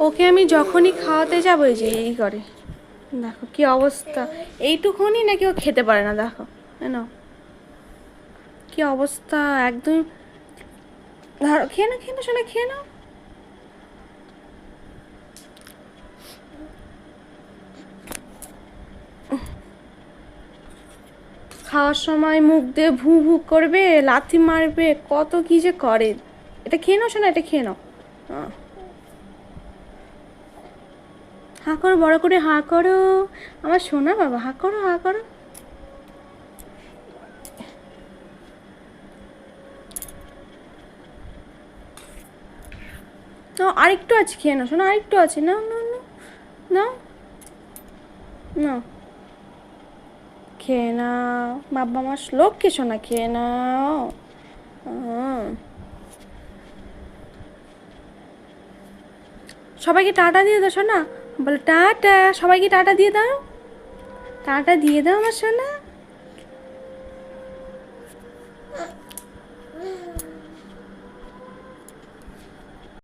ওকে আমি যখনই খাওয়াতে যাব যে, এই করে দেখো কি অবস্থা। এইটুকুনি নাকি ও খেতে পারে না, দেখো। না কি অবস্থা, একদম। ধরো, খেয়ে না খেয়ে না শোনা খেয়ে নাও। খাওয়ার সময় মুখ দিয়ে ভু ভু করবে, লাথি মারবে, কত কি যে করে। এটা খেয়ে নাও শোনা এটা খেয়ে নাও। আহ। হাঁ করো, বড় করে হাঁ করো। আমার সোনা বাবা, হাঁ করো হাঁ করো। না আরেকটু আছে, খেয়ে নাও শোনো আরেকটু আছে। না না না না না খেয়ে নাও। বাবা আমার লক্ষ্যে শোনা খেয়ে নাও। সবাইকে টাটা দিয়ে দাও শোনা বলে টাটা সবাইকে টাটা দিয়ে দাও। টাটা দিয়ে দাও আমার সোনা।